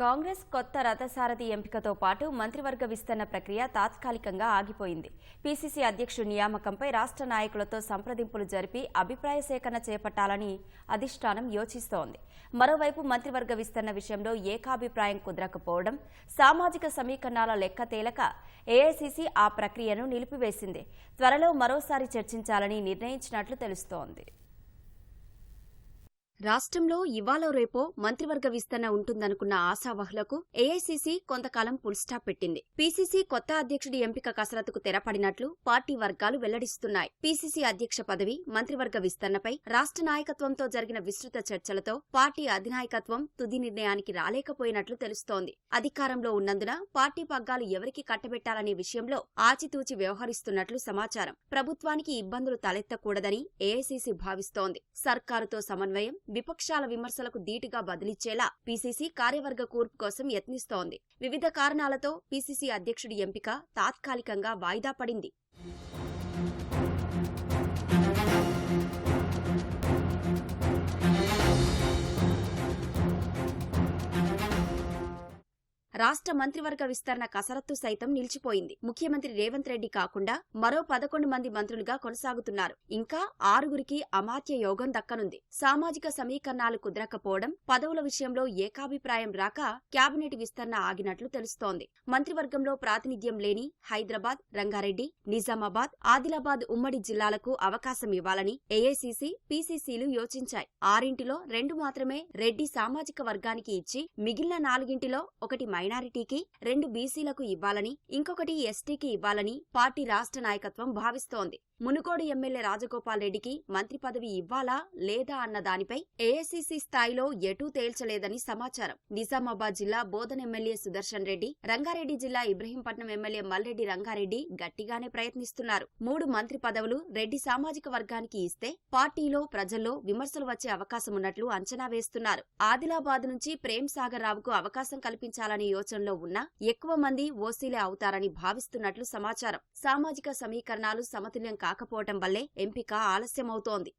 కాంగ్రెస్ కొత్త రథసారథి ఎంపికతో పాటు మంత్రివర్గ విస్తరణ ప్రక్రియ తాత్కాలికంగా ఆగిపోయింది. పీసీసీ అధ్యక్షుడి నియామకంపై రాష్ట్ర నాయకులతో సంప్రదింపులు జరిపి అభిప్రాయ సేకరణ చేపట్టాలని అధిష్టానం యోచిస్తోంది. మరోవైపు మంత్రివర్గ విస్తరణ విషయంలో ఏకాభిప్రాయం కుదరకపోవడం సామాజిక సమీకరణాల లెక్క తేలక ఏఐసీసీ ఆ ప్రక్రియను నిలిపివేసింది. త్వరలో మరోసారి చర్చించాలని నిర్ణయించినట్లు తెలుస్తోంది. రాష్ట్రంలో ఇవాళ రేపో మంత్రివర్గ విస్తరణ ఉంటుందనుకున్న ఆశావహులకు ఏఐసీసీ కొంతకాలం ఫుల్ స్టాప్ పెట్టింది. పీసీసీ కొత్త అధ్యక్షుడి ఎంపిక కసరత్తుకు తెరపడినట్లు పార్టీ వర్గాలు వెల్లడిస్తున్నాయి. పీసీసీ అధ్యక్ష పదవి మంత్రివర్గ విస్తరణపై రాష్ట్ర నాయకత్వంతో జరిగిన విస్తృత చర్చలతో పార్టీ అధినాయకత్వం తుది నిర్ణయానికి రాలేకపోయినట్లు తెలుస్తోంది. అధికారంలో ఉన్నందున పార్టీ పగ్గాలు ఎవరికి కట్టబెట్టాలనే విషయంలో ఆచితూచి వ్యవహరిస్తున్నట్లు సమాచారం. ప్రభుత్వానికి ఇబ్బందులు తలెత్తకూడదని ఏఐసీసీ భావిస్తోంది. సర్కారుతో సమన్వయం విపక్షాల విమర్శలకు ధీటుగా బదిలిచ్చేలా పీసీసీ కార్యవర్గ కూర్పు కోసం యత్నిస్తోంది. వివిధ కారణాలతో పీసీసీ అధ్యక్షుడి ఎంపిక తాత్కాలికంగా వాయిదా పడింది. రాష్ట్ర మంత్రివర్గ విస్తరణ కసరత్తు సైతం నిలిచిపోయింది. ముఖ్యమంత్రి రేవంత్ రెడ్డి కాకుండా మరో పదకొండు మంది మంత్రులుగా కొనసాగుతున్నారు. ఇంకా ఆరుగురికి అమాత్య యోగం దక్కనుంది. సామాజిక సమీకరణాలు కుదరకపోవడం పదవుల విషయంలో ఏకాభిప్రాయం రాక కేబినెట్ విస్తరణ ఆగినట్లు తెలుస్తోంది. మంత్రివర్గంలో ప్రాతినిధ్యం లేని హైదరాబాద్ రంగారెడ్డి నిజామాబాద్ ఆదిలాబాద్ ఉమ్మడి జిల్లాలకు అవకాశం ఇవ్వాలని ఏఐసీసీ పీసీసీలు యోచించాయి. ఆరింటిలో రెండు మాత్రమే రెడ్డి సామాజిక వర్గానికి ఇచ్చి మిగిలిన నాలుగింటిలో ఒకటి మైనారిటీకి రెండు బీసీలకు ఇవ్వాలని ఇంకొకటి ఎస్టీకి ఇవ్వాలని పార్టీ రాష్ట్ర నాయకత్వం భావిస్తోంది. మునుగోడు ఎమ్మెల్యే రాజగోపాల్ రెడ్డికి మంత్రి పదవి ఇవ్వాలా లేదా అన్న దానిపై ఏఐసీసీ స్థాయిలో ఎటూ తేల్చలేదని సమాచారం. నిజామాబాద్ జిల్లా బోధన్ ఎమ్మెల్యే సుదర్శన్ రెడ్డి రంగారెడ్డి జిల్లా ఇబ్రహీంపట్నం ఎమ్మెల్యే మల్రెడ్డి రంగారెడ్డి గట్టిగానే ప్రయత్నిస్తున్నారు. మూడు మంత్రి పదవులు రెడ్డి సామాజిక వర్గానికి ఇస్తే పార్టీలో ప్రజల్లో విమర్శలు వచ్చే అవకాశం ఉన్నట్లు అంచనా వేస్తున్నారు. ఆదిలాబాద్ నుంచి ప్రేమ్ సాగర్ రావుకు అవకాశం కల్పించాలని యోచనలో ఉన్న ఎక్కువ మంది ఓసీలే అవుతారని భావిస్తున్నట్లు సమాచారం. సామాజిక సమీకరణాలు సమతుల్యం కాకపోవటం వల్లే ఎంపిక ఆలస్యమవుతోంది.